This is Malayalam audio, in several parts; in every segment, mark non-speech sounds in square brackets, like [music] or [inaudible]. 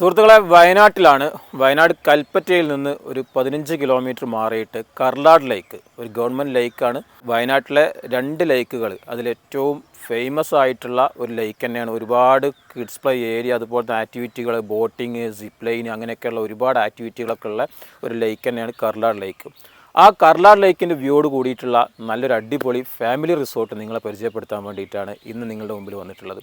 സുഹൃത്തുക്കളെ വയനാട്ടിലാണ് വയനാട് കൽപ്പറ്റയിൽ നിന്ന് ഒരു പതിനഞ്ച് കിലോമീറ്റർ മാറിയിട്ട് കർലാട് ലേക്ക് ഒരു ഗവൺമെന്റ് ലേക്കാണ് വയനാട്ടിലെ രണ്ട് ലേക്കുകൾ അതിലേറ്റവും ഫേമസ് ആയിട്ടുള്ള ഒരു ലേക്ക് തന്നെയാണ്. ഒരുപാട് കിഡ്സ് പ്ലേ ഏരിയ അതുപോലത്തെ ആക്ടിവിറ്റികൾ ബോട്ടിങ് സിപ്പ് ലൈൻ അങ്ങനെയൊക്കെയുള്ള ഒരുപാട് ആക്ടിവിറ്റികളൊക്കെ ഉള്ള ഒരു ലേക്ക് തന്നെയാണ് കർലാട് ലേക്ക്. ആ കർലാട് ലേക്കിന്റെ വ്യൂയോട് കൂടിയിട്ടുള്ള നല്ലൊരു അടിപൊളി ഫാമിലി റിസോർട്ട് നിങ്ങളെ പരിചയപ്പെടുത്താൻ വേണ്ടിയിട്ടാണ് ഇന്ന് നിങ്ങളുടെ മുമ്പിൽ വന്നിട്ടുള്ളത്.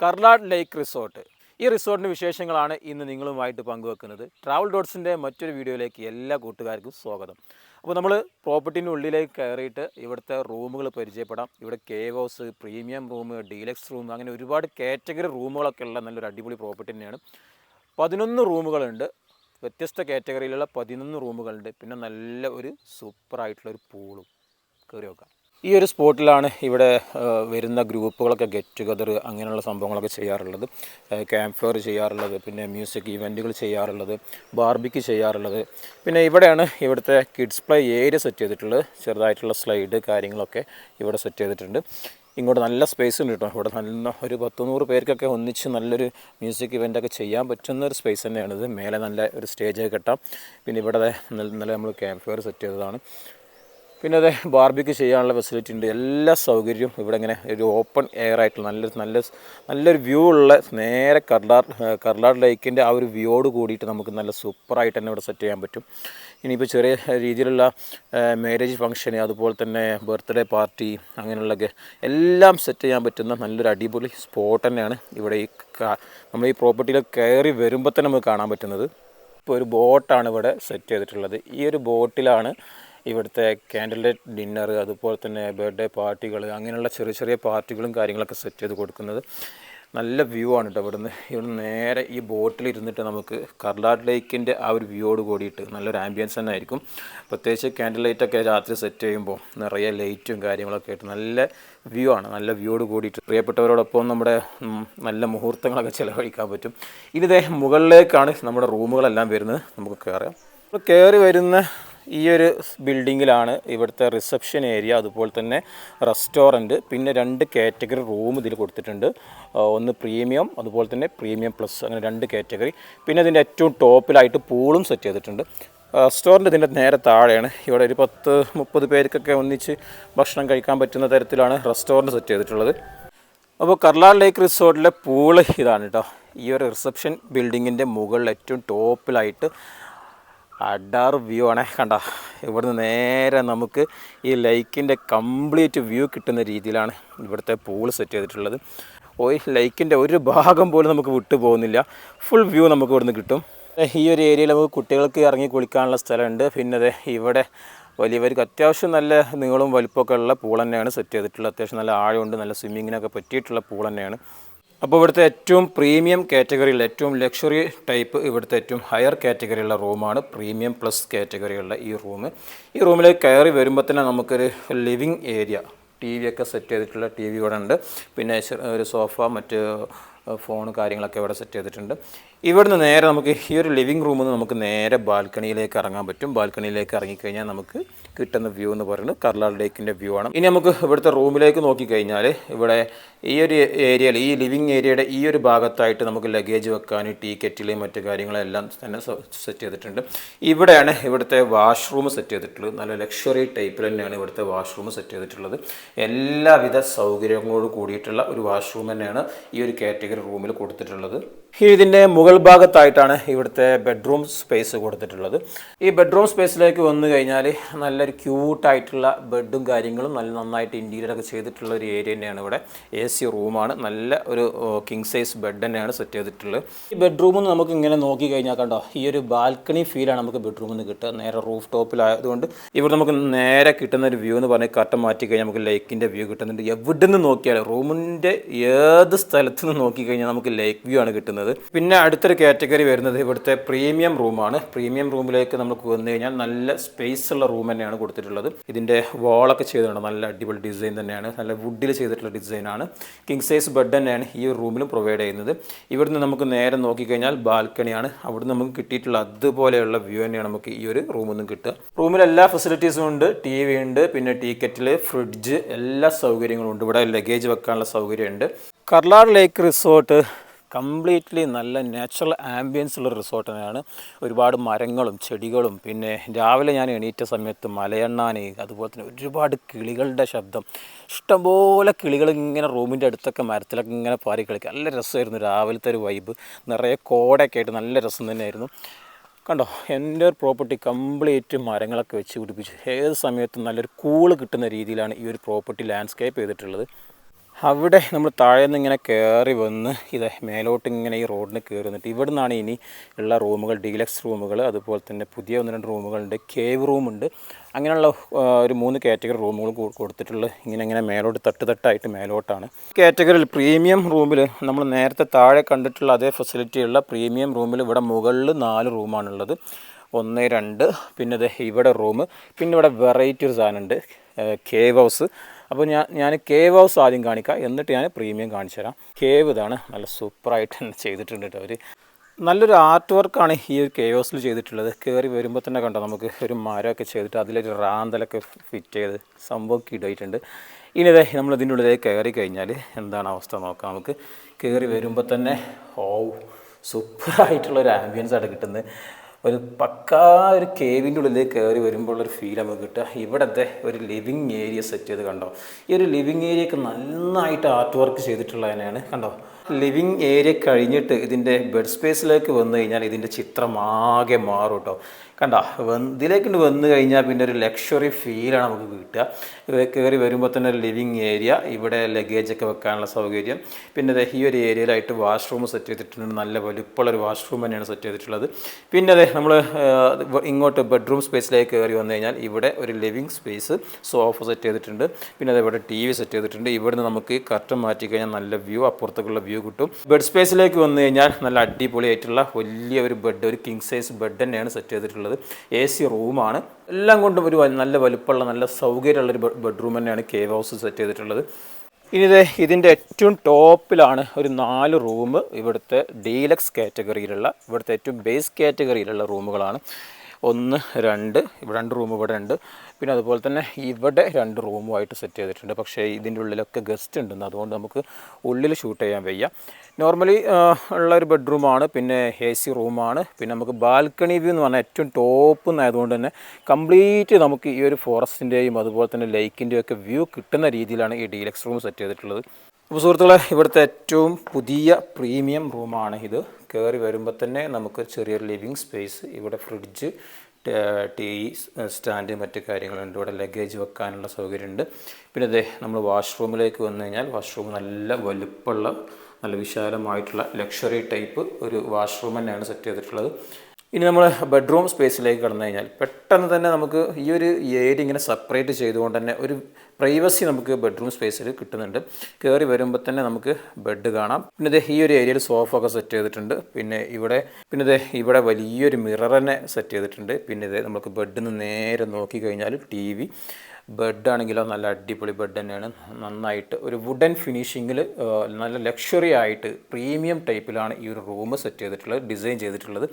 കർലാട് ലേക്ക് റിസോർട്ട് ഈ റിസോർട്ടിന്റെ വിശേഷങ്ങളാണ് ഇന്ന് നിങ്ങളുമായിട്ട് പങ്കുവെക്കുന്നത്. ട്രാവൽ ഡോട്ട്സിന്റെ മറ്റൊരു വീഡിയോയിലേക്ക് എല്ലാ കൂട്ടുകാർക്കും സ്വാഗതം. അപ്പോൾ നമ്മൾ പ്രോപ്പർട്ടീന്റെ ഉള്ളിലേക്ക് കയറിയിട്ട് ഇവിടുത്തെ റൂമുകൾ പരിചയപ്പെടാം. ഇവിടെ cave house premium room deluxe room അങ്ങനെ ഒരുപാട് കാറ്റഗറി റൂമുകളൊക്കെ ഉള്ള നല്ലൊരു അടിപൊളി പ്രോപ്പർട്ടി തന്നെയാണ്. പതിനൊന്ന് റൂമുകളുണ്ട്. വ്യത്യസ്ത കാറ്റഗറിയിലുള്ള പതിനൊന്ന് റൂമുകളുണ്ട്. പിന്നെ നല്ല ഒരു സൂപ്പറായിട്ടുള്ള ഒരു പൂളും കയറി വെക്കാം ഈ ഒരു സ്പോട്ടിലാണ് ഇവിടെ വരുന്ന ഗ്രൂപ്പുകളൊക്കെ ഗെറ്റ് ടുഗദർ അങ്ങനെയുള്ള സംഭവങ്ങളൊക്കെ ചെയ്യാറുള്ളത്. ക്യാമ്പ് ഫയർ ചെയ്യാറുള്ളത് പിന്നെ മ്യൂസിക് ഇവന്റുകൾ ചെയ്യാറുള്ളത് ബാർബിക്ക് ചെയ്യാറുള്ളത്. പിന്നെ ഇവിടെയാണ് ഇവിടുത്തെ കിഡ്സ് പ്ലേ ഏരിയ സെറ്റ് ചെയ്തിട്ടുള്ളത്. ചെറുതായിട്ടുള്ള സ്ലൈഡ് കാര്യങ്ങളൊക്കെ ഇവിടെ സെറ്റ് ചെയ്തിട്ടുണ്ട്. ഇങ്ങോട്ട് നല്ല സ്പേസ് ഉണ്ട് കേട്ടോ. ഇവിടെ നല്ല ഒരു പത്ത് നൂറ് പേർക്കൊക്കെ ഒന്നിച്ച് നല്ലൊരു മ്യൂസിക് ഇവന്റൊക്കെ ചെയ്യാൻ പറ്റുന്ന ഒരു സ്പേസ് തന്നെയാണിത്. മേലെ നല്ല ഒരു സ്റ്റേജ് കെട്ടാം പിന്നെ ഇവിടെ നല്ല നമ്മൾ ക്യാമ്പ് ഫയർ സെറ്റ് ചെയ്തതാണ്. പിന്നെ അതെ ബാർബിക്ക് ചെയ്യാനുള്ള ഫെസിലിറ്റി ഉണ്ട്. എല്ലാ സൗകര്യവും ഇവിടെ ഇങ്ങനെ ഒരു ഓപ്പൺ എയർ ആയിട്ടുള്ള നല്ല നല്ല നല്ലൊരു വ്യൂ ഉള്ള നേരെ കർലാർ കർലാർ ലേക്കിന്റെ ആ ഒരു വ്യൂയോട് കൂടിയിട്ട് നമുക്ക് നല്ല സൂപ്പറായിട്ട് തന്നെ ഇവിടെ സെറ്റ് ചെയ്യാൻ പറ്റും. ഇനിയിപ്പോൾ ചെറിയ രീതിയിലുള്ള മാരേജ് ഫംഗ്ഷൻ അതുപോലെ തന്നെ ബർത്ത്ഡേ പാർട്ടി അങ്ങനെയുള്ള എല്ലാം സെറ്റ് ചെയ്യാൻ പറ്റുന്ന നല്ലൊരു അടിപൊളി സ്പോട്ട് തന്നെയാണ് ഇവിടെ ഈ നമ്മൾ ഈ പ്രോപ്പർട്ടിയിൽ കയറി വരുമ്പോൾ തന്നെ നമുക്ക് കാണാൻ പറ്റുന്നത്. ഇപ്പോൾ ഒരു ബോട്ടാണ് ഇവിടെ സെറ്റ് ചെയ്തിട്ടുള്ളത്. ഈ ഒരു ബോട്ടിലാണ് ഇവിടുത്തെ ക്യാൻഡിൽ ലൈറ്റ് ഡിന്നർ അതുപോലെ തന്നെ ബർത്ത്ഡേ പാർട്ടികൾ അങ്ങനെയുള്ള ചെറിയ ചെറിയ പാർട്ടികളും കാര്യങ്ങളൊക്കെ സെറ്റ് ചെയ്ത് കൊടുക്കുന്നത്. നല്ല വ്യൂ ആണ് കേട്ടോ ഇവിടുന്ന്. ഇവിടുന്ന് നേരെ ഈ ബോട്ടിൽ ഇരുന്നിട്ട് നമുക്ക് കർലാട് ലേക്കിന്റെ ആ ഒരു വ്യൂയോട് കൂടിയിട്ട് നല്ലൊരു ആംബിയൻസ് തന്നെ ആയിരിക്കും. പ്രത്യേകിച്ച് ക്യാൻഡിൽ ലൈറ്റൊക്കെ രാത്രി സെറ്റ് ചെയ്യുമ്പോൾ നിറയെ ലൈറ്റും കാര്യങ്ങളൊക്കെ ആയിട്ട് നല്ല വ്യൂ ആണ്. നല്ല വ്യൂയോട് കൂടിയിട്ട് പ്രിയപ്പെട്ടവരോടൊപ്പം നമ്മുടെ നല്ല മുഹൂർത്തങ്ങളൊക്കെ ചിലവഴിക്കാൻ പറ്റും. ഇനി ഇതേ മുകളിലേക്കാണ് നമ്മുടെ റൂമുകളെല്ലാം വരുന്നത്. നമുക്ക് കയറാം കയറി വരുന്ന ഈ ഒരു ബിൽഡിങ്ങിലാണ് ഇവിടുത്തെ റിസപ്ഷൻ ഏരിയ അതുപോലെ തന്നെ റെസ്റ്റോറന്റ് പിന്നെ രണ്ട് കാറ്റഗറി റൂം ഇതിൽ കൊടുത്തിട്ടുണ്ട്. ഒന്ന് പ്രീമിയം അതുപോലെ തന്നെ പ്രീമിയം പ്ലസ് അങ്ങനെ രണ്ട് കാറ്റഗറി പിന്നെ ഇതിന്റെ ഏറ്റവും ടോപ്പിലായിട്ട് പൂളും സെറ്റ് ചെയ്തിട്ടുണ്ട്. റെസ്റ്റോറന്റ് ഇതിന്റെ നേരെ താഴെയാണ്. ഇവിടെ ഒരു പത്ത് മുപ്പത് പേർക്കൊക്കെ ഒന്നിച്ച് ഭക്ഷണം കഴിക്കാൻ പറ്റുന്ന തരത്തിലാണ് റെസ്റ്റോറന്റ് സെറ്റ് ചെയ്തിട്ടുള്ളത്. അപ്പോൾ കർലാൽ ലേക്ക് റിസോർട്ടിലെ പൂൾ ഇതാണ് കേട്ടോ. ഈ ഒരു റിസപ്ഷൻ ബിൽഡിങ്ങിന്റെ മുകളിൽ ഏറ്റവും ടോപ്പിലായിട്ട് അഡാറ് വ്യൂ ആണേ. കണ്ട? ഇവിടുന്ന് നേരെ നമുക്ക് ഈ ലൈക്കിന്റെ കംപ്ലീറ്റ് വ്യൂ കിട്ടുന്ന രീതിയിലാണ് ഇവിടുത്തെ പൂൾ സെറ്റ് ചെയ്തിട്ടുള്ളത്. ഓ ഈ ലൈക്കിന്റെ ഒരു ഭാഗം പോലും നമുക്ക് വിട്ടു പോകുന്നില്ല. ഫുൾ വ്യൂ നമുക്ക് ഇവിടുന്ന് കിട്ടും. ഈ ഒരു ഏരിയയിൽ നമുക്ക് കുട്ടികൾക്ക് ഇറങ്ങി കുളിക്കാനുള്ള സ്ഥലമുണ്ട്. പിന്നെ അതെ ഇവിടെ വലിയവർക്ക് അത്യാവശ്യം നല്ല നീളവും വലിപ്പമൊക്കെ ഉള്ള പൂൾ തന്നെയാണ് സെറ്റ് ചെയ്തിട്ടുള്ളത്. അത്യാവശ്യം നല്ല ആഴമുണ്ട് നല്ല സ്വിമ്മിങ്ങിനൊക്കെ പറ്റിയിട്ടുള്ള പൂൾ തന്നെയാണ്. അപ്പോൾ ഇവിടുത്തെ ഏറ്റവും പ്രീമിയം കാറ്റഗറിയിൽ ഏറ്റവും ലക്ഷറി ടൈപ്പ് ഇവിടുത്തെ ഏറ്റവും ഹയർ കാറ്റഗറിയുള്ള റൂമാണ് പ്രീമിയം പ്ലസ് കാറ്റഗറിയുള്ള ഈ റൂം ഈ റൂമിലേക്ക് കയറി വരുമ്പോൾ തന്നെ നമുക്കൊരു ലിവിങ് ഏരിയ ടി വി ഒക്കെ സെറ്റ് ചെയ്തിട്ടുള്ള ടി വി ഇവിടെ ഉണ്ട്. പിന്നെ ഒരു സോഫ മറ്റ് ഫോൺ കാര്യങ്ങളൊക്കെ ഇവിടെ സെറ്റ് ചെയ്തിട്ടുണ്ട്. ഇവിടുന്ന് നേരെ നമുക്ക് ഈ ഒരു ലിവിങ് റൂമിൽ നിന്ന് നമുക്ക് നേരെ ബാൽക്കണിയിലേക്ക് ഇറങ്ങാൻ പറ്റും. ബാൽക്കണിയിലേക്ക് ഇറങ്ങിക്കഴിഞ്ഞാൽ നമുക്ക് കിട്ടുന്ന വ്യൂ എന്ന് പറയുന്നത് കർലാൽ ലേക്കിന്റെ വ്യൂ ആണ്. ഇനി നമുക്ക് ഇവിടുത്തെ റൂമിലേക്ക് നോക്കിക്കഴിഞ്ഞാൽ ഇവിടെ ഈ ഒരു ഏരിയയിൽ ഈ ലിവിങ് ഏരിയയുടെ ഈ ഒരു ഭാഗത്തായിട്ട് നമുക്ക് ലഗേജ് വെക്കാൻ ടീ കെറ്റിൽ മറ്റു കാര്യങ്ങളെല്ലാം തന്നെ സെറ്റ് ചെയ്തിട്ടുണ്ട്. ഇവിടെയാണ് ഇവിടുത്തെ വാഷ്റൂം സെറ്റ് ചെയ്തിട്ടുള്ളത്. നല്ല ലക്ഷറി ടൈപ്പിൽ തന്നെയാണ് ഇവിടുത്തെ വാഷ്റൂം സെറ്റ് ചെയ്തിട്ടുള്ളത്. എല്ലാവിധ സൗകര്യങ്ങളോട് കൂടിയിട്ടുള്ള ഒരു വാഷ്റൂം തന്നെയാണ് ഈ ഒരു കാറ്റഗറി റൂമിൽ കൊടുത്തിട്ടുള്ളത്. ഇതിന്റെ മുകൾ ഭാഗത്തായിട്ടാണ് ഇവിടുത്തെ ബെഡ്റൂം സ്പേസ് കൊടുത്തിട്ടുള്ളത്. ഈ ബെഡ്റൂം സ്പേസിലേക്ക് വന്നു കഴിഞ്ഞാൽ നല്ലൊരു ക്യൂട്ടായിട്ടുള്ള ബെഡും കാര്യങ്ങളും നല്ല നന്നായിട്ട് ഇന്റീരിയറൊക്കെ ചെയ്തിട്ടുള്ള ഒരു ഏരിയ തന്നെയാണ് ഇവിടെ. എ സി റൂമാണ് നല്ല ഒരു കിങ് സൈസ് ബെഡ് തന്നെയാണ് സെറ്റ് ചെയ്തിട്ടുള്ളത്. ഈ ബെഡ്റൂമിൽ നിന്ന് നമുക്ക് ഇങ്ങനെ നോക്കി കഴിഞ്ഞാൽ കണ്ടോ ഈ ഒരു ബാൽക്കണി ഫീലാണ് നമുക്ക് ബെഡ്റൂമിൽ നിന്ന് കിട്ടുക. നേരെ റൂഫ് ടോപ്പിലായതുകൊണ്ട് ഇവിടെ നമുക്ക് നേരെ കിട്ടുന്ന ഒരു വ്യൂ എന്ന് പറഞ്ഞാൽ കട്ട മാറ്റി കഴിഞ്ഞാൽ നമുക്ക് ലേക്കിന്റെ വ്യൂ കിട്ടുന്നുണ്ട്. എവിടെ നിന്ന് നോക്കിയാലും റൂമിന്റെ ഏത് സ്ഥലത്ത് നിന്ന് നോക്കിക്കഴിഞ്ഞാൽ നമുക്ക് ലേക്ക് വ്യൂ ആണ് കിട്ടുന്നത്. പിന്നെ അടുത്തൊരു കാറ്റഗറി വരുന്നത് ഇവിടുത്തെ പ്രീമിയം റൂമാണ്. പ്രീമിയം റൂമിലേക്ക് നമ്മൾ വന്നു കഴിഞ്ഞാൽ നല്ല സ്പേസ് ഉള്ള റൂം തന്നെയാണ് കൊടുത്തിട്ടുള്ളത്. ഇതിന്റെ വാളൊക്കെ ചെയ്തിട്ടുണ്ട് നല്ല അടിപൊളി ഡിസൈൻ തന്നെയാണ്. നല്ല വുഡിൽ ചെയ്തിട്ടുള്ള ഡിസൈനാണ് കിങ് സൈസ് ബെഡ് തന്നെയാണ് ഈ റൂമിലും പ്രൊവൈഡ് ചെയ്യുന്നത്. ഇവിടുന്ന് നമുക്ക് നേരെ നോക്കിക്കഴിഞ്ഞാൽ ബാൽക്കണിയാണ് അവിടുന്ന് നമുക്ക് കിട്ടിയിട്ടുള്ള അതുപോലെയുള്ള വ്യൂ തന്നെയാണ് നമുക്ക് ഈ ഒരു റൂമിൽ നിന്നും കിട്ടുക. റൂമിൽ എല്ലാ ഫെസിലിറ്റീസും ഉണ്ട്. ടി വി ഉണ്ട്. പിന്നെ ടീ കെറ്റിൽ ഫ്രിഡ്ജ് എല്ലാ സൗകര്യങ്ങളും ഉണ്ട്. ഇവിടെ ലഗേജ് വെക്കാനുള്ള സൗകര്യമുണ്ട് കർലാർ ലേക്ക് റിസോർട്ട് കംപ്ലീറ്റ്ലി നല്ല നാച്ചുറൽ ആംബിയൻസ് ഉള്ള റിസോർട്ട് തന്നെയാണ് ഒരുപാട് മരങ്ങളും ചെടികളും. പിന്നെ രാവിലെ ഞാൻ എണീറ്റ സമയത്ത് മലയെണ്ണാനെ അതുപോലെ തന്നെ ഒരുപാട് കിളികളുടെ ശബ്ദം. ഇഷ്ടംപോലെ കിളികൾ ഇങ്ങനെ റൂമിന്റെ അടുത്തൊക്കെ മരത്തിലൊക്കെ ഇങ്ങനെ പാറി കളിക്കുക നല്ല രസമായിരുന്നു രാവിലത്തെ ഒരു വൈബ് നിറയെ കോടയൊക്കെ ആയിട്ട് നല്ല രസം തന്നെയായിരുന്നു. കണ്ടോ എന്റെ ഒരു പ്രോപ്പർട്ടി കംപ്ലീറ്റ് മരങ്ങളൊക്കെ വെച്ച് പിടിപ്പിച്ച്. ഏത് സമയത്തും നല്ലൊരു കൂൾ കിട്ടുന്ന രീതിയിലാണ് ഈ ഒരു പ്രോപ്പർട്ടി ലാൻഡ്സ്കേപ്പ് ചെയ്തിട്ടുള്ളത്. അവിടെ നമ്മൾ താഴെ നിന്ന് ഇങ്ങനെ കയറി വന്ന് ഇത് മേലോട്ട് ഇങ്ങനെ ഈ റോഡിന് കയറി വന്നിട്ട് ഇവിടെ നിന്നാണ് ഇനി ഉള്ള റൂമുകൾ ഡീലക്സ് റൂമുകൾ അതുപോലെ തന്നെ പുതിയ ഒന്ന് രണ്ട് റൂമുകളുണ്ട് കേവ് റൂമുണ്ട്. അങ്ങനെയുള്ള ഒരു മൂന്ന് കാറ്റഗറി റൂമുകൾ കൊടുത്തിട്ടുള്ള ഇങ്ങനെ ഇങ്ങനെ മേലോട്ട് തട്ട് തട്ടായിട്ട് മേലോട്ടാണ്. കാറ്റഗറിയിൽ പ്രീമിയം റൂമിൽ നമ്മൾ നേരത്തെ താഴെ കണ്ടിട്ടുള്ള അതേ ഫെസിലിറ്റിയുള്ള പ്രീമിയം റൂമിൽ ഇവിടെ മുകളിൽ നാല് റൂമാണുള്ളത്. ഒന്ന് രണ്ട് പിന്നെ ഇവിടെ റൂം. പിന്നെ ഇവിടെ വെറൈറ്റി ഒരു സാധനമുണ്ട് കേവ് ഹൗസ് അപ്പോൾ ഞാൻ ഞാൻ കേവ് ഹൗസ് ആദ്യം കാണിക്കാം. എന്നിട്ട് ഞാൻ പ്രീമിയം കാണിച്ചു തരാം. കേവ് ഇതാണ്. നല്ല സൂപ്പറായിട്ട് തന്നെ ചെയ്തിട്ടുണ്ട് കേട്ടോ അവർ നല്ലൊരു ആർട്ട് വർക്കാണ് ഈ ഒരു കേവ് ഹൗസിൽ ചെയ്തിട്ടുള്ളത്. കയറി വരുമ്പോൾ തന്നെ കണ്ടോ നമുക്ക് ഒരു മരമൊക്കെ ചെയ്തിട്ട് അതിലൊരു റാന്തലൊക്കെ ഫിറ്റ് ചെയ്ത് സംഭവം കിടായിട്ടുണ്ട് ഇനി ഇതേ നമ്മൾ ഇതിന്റെ ഉള്ളിലേക്ക് കയറി കഴിഞ്ഞാൽ എന്താണ് അവസ്ഥ നോക്കാം നമുക്ക്. കയറി വരുമ്പോൾ തന്നെ ഓ സൂപ്പറായിട്ടുള്ളൊരു ആംബിയൻസ് ആണ് കിട്ടുന്നത്. ഒരു പക്കാ ഒരു കേവിന്റെ ഉള്ളിലേക്ക് കയറി വരുമ്പോൾ ഒരു ഫീൽ നമുക്ക് കിട്ടുക. ഇവിടുത്തെ ഒരു ലിവിങ് ഏരിയ സെറ്റ് ചെയ്ത് കണ്ടോ? ഈ ഒരു ലിവിങ് ഏരിയക്ക് നന്നായിട്ട് ആർട്ട് വർക്ക് ചെയ്തിട്ടുള്ളതിനെയാണ് കണ്ടോ? ലിവിങ് ഏരിയ കഴിഞ്ഞിട്ട് ഇതിന്റെ ബെഡ് സ്പേസിലേക്ക് വന്നു കഴിഞ്ഞാൽ ഇതിന്റെ ചിത്രം ആകെ മാറും കേട്ടോ കണ്ട ഇതിലേക്ക് വന്നു കഴിഞ്ഞാൽ പിന്നെ ഒരു ലക്ഷറി ഫീലാണ് നമുക്ക് കിട്ടുക. കയറി വരുമ്പോൾ തന്നെ ഒരു ലിവിങ് ഏരിയ ഇവിടെ ലഗേജ് ഒക്കെ വെക്കാനുള്ള സൗകര്യം. പിന്നെ ഈ ഒരു ഏരിയയിലായിട്ട് വാഷ്റൂം സെറ്റ് ചെയ്തിട്ടുണ്ട്. നല്ല വലുപ്പമുള്ളൊരു വാഷ്റൂം തന്നെയാണ് സെറ്റ് ചെയ്തിട്ടുള്ളത്. പിന്നെ അതെ നമ്മൾ ഇങ്ങോട്ട് ബെഡ്റൂം സ്പേസിലേക്ക് കയറി വന്നു കഴിഞ്ഞാൽ ഇവിടെ ഒരു ലിവിങ് സ്പേസ് സോഫ സെറ്റ് ചെയ്തിട്ടുണ്ട്. പിന്നെ അതേപോലെ ടി വി സെറ്റ് ചെയ്തിട്ടുണ്ട്. ഇവിടുന്ന് നമുക്ക് കർട്ടൻ മാറ്റി കഴിഞ്ഞാൽ നല്ല വ്യൂ അപ്പുറത്തേക്കുള്ള വ്യൂ കിട്ടും. ബെഡ് സ്പേസിലേക്ക് വന്നു കഴിഞ്ഞാൽ നല്ല അടിപൊളിയായിട്ടുള്ള വലിയ ഒരു ബെഡ് ഒരു കിങ് സൈസ് ബെഡ് തന്നെയാണ് സെറ്റ് ചെയ്തിട്ടുള്ളത്. എ സി റൂമാണ് എല്ലാം കൊണ്ടും ഒരു നല്ല വലുപ്പമുള്ള നല്ല സൗകര്യമുള്ള ഒരു ബെഡ്റൂം തന്നെയാണ് കേവ് ഹൗസ് സെറ്റ് ചെയ്തിട്ടുള്ളത്. ഇനി ഇത് ഇതിന്റെ ഏറ്റവും ടോപ്പിലാണ് ഒരു നാല് റൂം ഇവിടുത്തെ ഡീലക്സ് കാറ്റഗറിയിലുള്ള ഇവിടുത്തെ ഏറ്റവും ബേസ് കാറ്റഗറിയിലുള്ള റൂമുകളാണ് ഒന്ന് രണ്ട് ഇവിടെ രണ്ട് റൂം ഇവിടെ ഉണ്ട് പിന്നെ അതുപോലെ തന്നെ ഇവിടെ രണ്ട് റൂമുമായിട്ട് സെറ്റ് ചെയ്തിട്ടുണ്ട്. പക്ഷേ ഇതിന്റെ ഉള്ളിലൊക്കെ ഗസ്റ്റ് ഉണ്ടെന്ന്. അതുകൊണ്ട് നമുക്ക് ഉള്ളിൽ ഷൂട്ട് ചെയ്യാൻ വയ്യ. നോർമലി ഉള്ള ഒരു ബെഡ്റൂമാണ് പിന്നെ എ സി റൂമാണ് പിന്നെ നമുക്ക് ബാൽക്കണി വ്യൂ എന്ന് പറഞ്ഞാൽ ഏറ്റവും ടോപ്പ് എന്നായതുകൊണ്ട് തന്നെ കംപ്ലീറ്റ് നമുക്ക് ഈ ഒരു ഫോറസ്റ്റിന്റെയും അതുപോലെ തന്നെ ലേക്കിന്റെയും ഒക്കെ വ്യൂ കിട്ടുന്ന രീതിയിലാണ് ഈ ഡീലക്സ് റൂം സെറ്റ് ചെയ്തിട്ടുള്ളത്. അപ്പോൾ സുഹൃത്തുക്കളെ ഇവിടുത്തെ ഏറ്റവും പുതിയ പ്രീമിയം റൂമാണ് ഇത്. കയറി വരുമ്പോൾ തന്നെ നമുക്ക് ചെറിയൊരു ലിവിങ് സ്പേസ് ഇവിടെ ഫ്രിഡ്ജ് ടി സ്റ്റാൻഡ് മറ്റ് കാര്യങ്ങളുണ്ട്. ഇവിടെ ലഗേജ് വെക്കാനുള്ള സൗകര്യമുണ്ട്. പിന്നെ അതെ നമ്മൾ വാഷ്റൂമിലേക്ക് വന്നു കഴിഞ്ഞാൽ വാഷ്റൂം നല്ല വലുപ്പമുള്ള നല്ല വിശാലമായിട്ടുള്ള ലക്ഷറി ടൈപ്പ് ഒരു വാഷ്റൂം തന്നെയാണ് സെറ്റ് ചെയ്തിട്ടുള്ളത്. ഇനി നമ്മൾ ബെഡ്റൂം സ്പേസിലേക്ക് കടന്നു കഴിഞ്ഞാൽ പെട്ടെന്ന് തന്നെ നമുക്ക് ഈ ഒരു ഏരിയ ഇങ്ങനെ സെപ്പറേറ്റ് ചെയ്തുകൊണ്ട് തന്നെ ഒരു പ്രൈവസി നമുക്ക് ബെഡ്റൂം സ്പേസിൽ കിട്ടുന്നുണ്ട്. കയറി വരുമ്പോൾ തന്നെ നമുക്ക് ബെഡ് കാണാം. പിന്നെ ഇത് ഈ ഒരു ഏരിയയിൽ സോഫ ഒക്കെ സെറ്റ് ചെയ്തിട്ടുണ്ട്. പിന്നെ ഇവിടെ പിന്നെ ഇത് ഇവിടെ വലിയൊരു മിറർ തന്നെ സെറ്റ് ചെയ്തിട്ടുണ്ട്. പിന്നെ ഇത് നമുക്ക് ബെഡിൽ നിന്ന് നേരെ നോക്കി കഴിഞ്ഞാൽ ടി വി ബെഡ് ആണെങ്കിലോ നല്ല അടിപൊളി ബെഡ് തന്നെയാണ്. നന്നായിട്ട് ഒരു വുഡൻ ഫിനിഷിങ്ങിൽ നല്ല ലക്ഷറി ആയിട്ട് പ്രീമിയം ടൈപ്പിലാണ് ഈ ഒരു റൂം സെറ്റ് ചെയ്തിട്ടുള്ളത് ഡിസൈൻ ചെയ്തിട്ടുള്ളത്.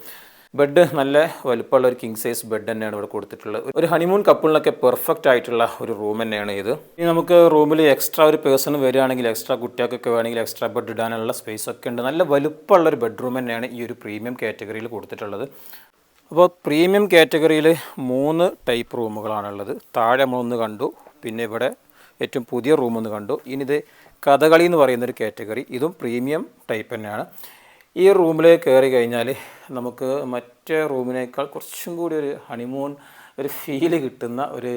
ബെഡ് നല്ല വലുപ്പമുള്ള ഒരു കിങ് സൈസ് ബെഡ് തന്നെയാണ് ഇവിടെ കൊടുത്തിട്ടുള്ളത്. ഒരു ഹണിമൂൺ കപ്പിളിനൊക്കെ പെർഫെക്റ്റ് ആയിട്ടുള്ള ഒരു റൂം തന്നെയാണ് ഇത്. ഇനി നമുക്ക് റൂമിൽ എക്സ്ട്രാ ഒരു പേഴ്സൺ വരികയാണെങ്കിൽ എക്സ്ട്രാ കുട്ടികൾക്കൊക്കെ വേണമെങ്കിൽ എക്സ്ട്രാ ബെഡ് ഇടാനുള്ള സ്പേസ് ഒക്കെ ഉണ്ട്. നല്ല വലുപ്പമുള്ള ഒരു ബെഡ്റൂം തന്നെയാണ് ഈ ഒരു പ്രീമിയം കാറ്റഗറിയിൽ കൊടുത്തിട്ടുള്ളത്. അപ്പോൾ പ്രീമിയം കാറ്റഗറിയിൽ മൂന്ന് ടൈപ്പ് റൂമുകളാണുള്ളത് താഴെ നമ്മളൊന്ന് കണ്ടു. പിന്നെ ഇവിടെ ഏറ്റവും പുതിയ റൂമൊന്ന് കണ്ടു. ഇനി ഇത് കഥകളി എന്ന് പറയുന്നൊരു കാറ്റഗറി ഇതും പ്രീമിയം ടൈപ്പ് തന്നെയാണ്. ഈ റൂമിലേക്ക് കയറി കഴിഞ്ഞാൽ നമുക്ക് മറ്റേ റൂമിനേക്കാൾ കുറച്ചും കൂടി ഒരു ഹണിമൂൺ ഒരു ഫീൽ കിട്ടുന്ന ഒരു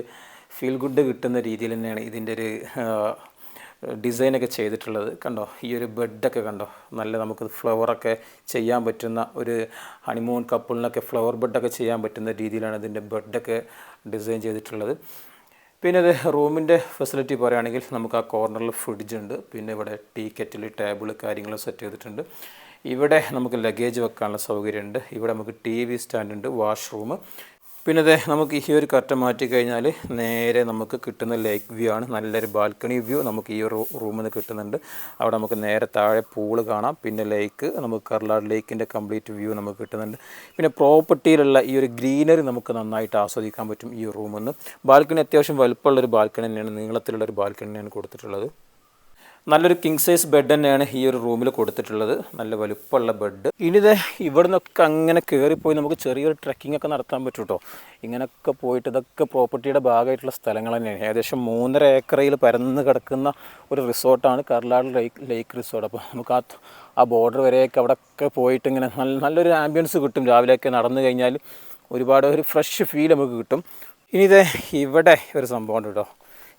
ഫീൽ ഗുഡ് കിട്ടുന്ന രീതിയിൽ തന്നെയാണ് ഇതിന്റെ ഒരു ഡിസൈനൊക്കെ ചെയ്തിട്ടുള്ളത്. കണ്ടോ? ഈ ഒരു ബെഡൊക്കെ കണ്ടോ? നല്ല നമുക്ക് ഫ്ലവറൊക്കെ ചെയ്യാൻ പറ്റുന്ന ഒരു ഹണിമൂൺ കപ്പിളിനൊക്കെ ഫ്ലവർ ബെഡൊക്കെ ചെയ്യാൻ പറ്റുന്ന രീതിയിലാണ് ഇതിന്റെ ബെഡൊക്കെ ഡിസൈൻ ചെയ്തിട്ടുള്ളത്. പിന്നെ അത് റൂമിന്റെ ഫെസിലിറ്റി പറയുകയാണെങ്കിൽ നമുക്ക് ആ കോർണറിൽ ഫ്രിഡ്ജ് ഉണ്ട്. പിന്നെ ഇവിടെ ടീ കെറ്റിൽ ടേബിൾ കാര്യങ്ങൾ സെറ്റ് ചെയ്തിട്ടുണ്ട്. ഇവിടെ നമുക്ക് ലഗേജ് വെക്കാനുള്ള സൗകര്യമുണ്ട്. ഇവിടെ നമുക്ക് ടി വി സ്റ്റാൻഡുണ്ട് വാഷ്റൂം പിന്നെ അതെ നമുക്ക് ഈ ഒരു കർട്ടൻ മാറ്റി കഴിഞ്ഞാൽ നേരെ നമുക്ക് കിട്ടുന്ന ലേക്ക് വ്യൂ ആണ്. നല്ലൊരു ബാൽക്കണി വ്യൂ നമുക്ക് ഈ ഒരു റൂമിൽ നിന്ന് കിട്ടുന്നുണ്ട്. അവിടെ നമുക്ക് നേരെ താഴെ പൂൾ കാണാം. പിന്നെ ലേക്ക് നമുക്ക് കർലാട് ലേക്കിന്റെ കംപ്ലീറ്റ് വ്യൂ നമുക്ക് കിട്ടുന്നുണ്ട്. പിന്നെ പ്രോപ്പർട്ടിയിലുള്ള ഈ ഒരു ഗ്രീനറി നമുക്ക് നന്നായിട്ട് ആസ്വദിക്കാൻ പറ്റും ഈ റൂമിൽ നിന്ന് ബാൽക്കണി അത്യാവശ്യം വലുപ്പമുള്ളൊരു ബാൽക്കണി തന്നെയാണ് നീളത്തിലുള്ളൊരു ബാൽക്കണി തന്നെയാണ് കൊടുത്തിട്ടുള്ളത്. നല്ലൊരു കിങ് സൈസ് ബെഡ് തന്നെയാണ് ഈ ഒരു റൂമിൽ കൊടുത്തിട്ടുള്ളത്. നല്ല വലുപ്പമുള്ള ബെഡ് ഇനിത് ഇവിടെ നിന്നൊക്കെ അങ്ങനെ കയറിപ്പോയി നമുക്ക് ചെറിയൊരു ട്രക്കിംഗ് ഒക്കെ നടത്താൻ പറ്റും കേട്ടോ ഇങ്ങനെയൊക്കെ പോയിട്ട് ഇതൊക്കെ പ്രോപ്പർട്ടിയുടെ ഭാഗമായിട്ടുള്ള സ്ഥലങ്ങൾ തന്നെയാണ്. ഏകദേശം മൂന്നര ഏക്കറയിൽ പരന്ന് കിടക്കുന്ന ഒരു റിസോർട്ടാണ് കർലാട് ലേക്ക് ലേക്ക് റിസോർട്ട് അപ്പോൾ നമുക്ക് ആ ആ ബോർഡർ വരെയൊക്കെ അവിടെയൊക്കെ പോയിട്ട് ഇങ്ങനെ നല്ല നല്ലൊരു ആംബിയൻസ് കിട്ടും. രാവിലെയൊക്കെ നടന്നു കഴിഞ്ഞാൽ ഒരുപാട് ഒരു ഫ്രഷ് ഫീൽ നമുക്ക് കിട്ടും. ഇനി ഇത് ഇവിടെ ഒരു സംഭവമുണ്ട് കേട്ടോ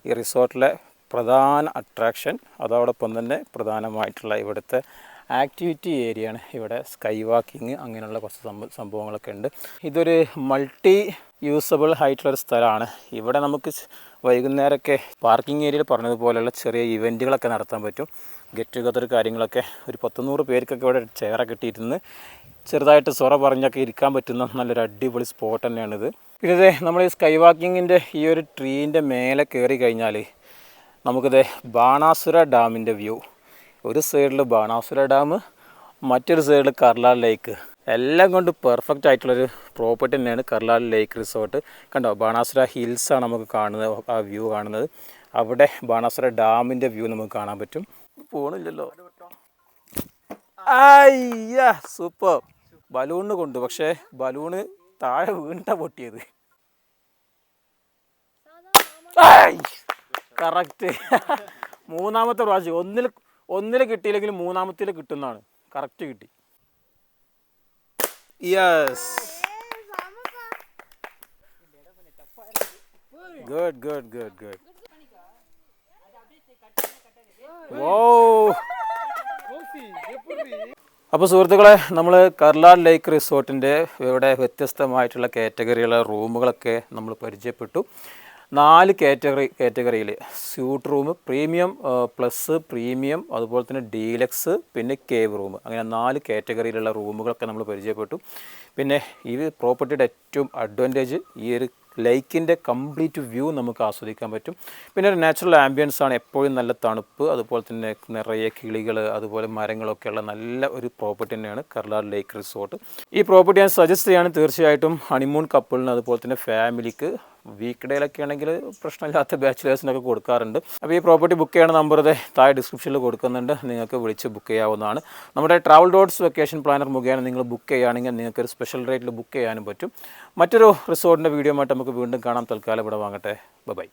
ഈ റിസോർട്ടിലെ പ്രധാന അട്രാക്ഷൻ അതോടൊപ്പം തന്നെ പ്രധാനമായിട്ടുള്ള ഇവിടുത്തെ ആക്ടിവിറ്റി ഏരിയയാണ് ഇവിടെ സ്കൈ വാക്കിങ് അങ്ങനെയുള്ള കുറച്ച് സംഭ സംഭവങ്ങളൊക്കെ ഉണ്ട്. ഇതൊരു മൾട്ടി യൂസബിൾ ആയിട്ടുള്ളൊരു സ്ഥലമാണ്. ഇവിടെ നമുക്ക് വൈകുന്നേരമൊക്കെ പാർക്കിംഗ് ഏരിയയിൽ പറഞ്ഞതുപോലെയുള്ള ചെറിയ ഇവന്റുകളൊക്കെ നടത്താൻ പറ്റും. ഗെറ്റ് ടുഗദർ കാര്യങ്ങളൊക്കെ ഒരു പത്തുനൂറ് പേർക്കൊക്കെ ഇവിടെ ചെയറൊക്കെ ഇട്ടിരുന്ന് ചെറുതായിട്ട് സൊറ പറഞ്ഞൊക്കെ ഇരിക്കാൻ പറ്റുന്ന നല്ലൊരു അടിപൊളി സ്പോട്ട് തന്നെയാണിത്. പിന്നെ നമ്മൾ ഈ സ്കൈ വാക്കിങ്ങിന്റെ ഈ ഒരു ട്രീന്റെ മേലെ കയറി കഴിഞ്ഞാൽ നമുക്കിത് ബാണാസുര ഡാമിന്റെ വ്യൂ. ഒരു സൈഡിൽ ബാണാസുര ഡാം മറ്റൊരു സൈഡിൽ കർലാൽ ലേക്ക്. എല്ലാം കൊണ്ട് പെർഫെക്റ്റ് ആയിട്ടുള്ളൊരു പ്രോപ്പർട്ടി തന്നെയാണ് കർലാൽ ലേക്ക് റിസോർട്ട്. കണ്ടോ ബാണാസുര ഹിൽസാണ് നമുക്ക് കാണുന്നത് ആ വ്യൂ കാണുന്നത്. അവിടെ ബാണാസുര ഡാമിന്റെ വ്യൂ നമുക്ക് കാണാൻ പറ്റും. പോണില്ലല്ലോ. അയ്യ സൂപ്പർ. ബലൂണിന് കൊണ്ട് പക്ഷേ ബലൂണ് താഴെ വീണ്ട പൊട്ടിയത്. കറക്റ്റ് [laughs] മൂന്നാമത്തെ പ്രാവശ്യം. ഒന്നിൽ ഒന്നിൽ കിട്ടിയില്ലെങ്കിൽ മൂന്നാമത്തിൽ കിട്ടുന്നതാണ്. കറക്റ്റ് കിട്ടി. Yes good good good good അപ്പോൾ സുഹൃത്തുക്കളെ നമ്മൾ കർലാൽ ലേക്ക് റിസോർട്ടിന്റെ ഇവിടെ വ്യത്യസ്തമായിട്ടുള്ള കാറ്റഗറിയുള്ള റൂമുകളൊക്കെ നമ്മൾ പരിചയപ്പെട്ടു. നാല് കാറ്റഗറി കാറ്റഗറിയിൽ suite room premium plus premium അതുപോലെ തന്നെ ഡീലക്സ് പിന്നെ കേവ് റൂം. അങ്ങനെ നാല് കാറ്റഗറിയിലുള്ള റൂമുകളൊക്കെ നമ്മൾ പരിചയപ്പെട്ടു. പിന്നെ ഈ പ്രോപ്പർട്ടിയുടെ ഏറ്റവും അഡ്വാന്റേജ് ഈ ഒരു ലേക്കിന്റെ കംപ്ലീറ്റ് വ്യൂ നമുക്ക് ആസ്വദിക്കാൻ പറ്റും. പിന്നെ ഒരു നാച്ചുറൽ ആംബിയൻസ് ആണ് എപ്പോഴും നല്ല തണുപ്പ് അതുപോലെ തന്നെ നിറയെ കിളികൾ അതുപോലെ മരങ്ങളൊക്കെയുള്ള നല്ല ഒരു പ്രോപ്പർട്ടി തന്നെയാണ് കർലാർ ലേക്ക് റിസോർട്ട്. ഈ പ്രോപ്പർട്ടി ഞാൻ സജസ്റ്റ് ചെയ്യാണ് തീർച്ചയായിട്ടും ഹണിമൂൺ കപ്പിളിന് അതുപോലെ തന്നെ ഫാമിലിക്ക് വീക്ക് ഡേയിലൊക്കെ ആണെങ്കിൽ പ്രശ്നമില്ലാത്ത ബാച്ചിലേഴ്സിനൊക്കെ കൊടുക്കാറുണ്ട്. അപ്പോൾ ഈ പ്രോപ്പർട്ടി ബുക്ക് ചെയ്യണ നമ്പർ താഴെ ഡിസ്ക്രിപ്ഷനിൽ കൊടുക്കുന്നുണ്ട്. നിങ്ങൾക്ക് വിളിച്ച് ബുക്ക് ചെയ്യാവുന്നതാണ്. നമ്മുടെ ട്രാവൽ ഡോട്ട്സ് വെക്കേഷൻ പ്ലാനർ മുഖേന നിങ്ങൾ ബുക്ക് ചെയ്യുകയാണെങ്കിൽ നിങ്ങൾക്ക് ഒരു സ്പെഷ്യൽ റേറ്റിൽ ബുക്ക് ചെയ്യാനും പറ്റും. മറ്റൊരു റിസോർട്ടിന്റെ വീഡിയോ ആയിട്ട് നമുക്ക് വീണ്ടും കാണാം. തൽക്കാലം ഇവിടെ വാങ്ങട്ടെ. ബൈ.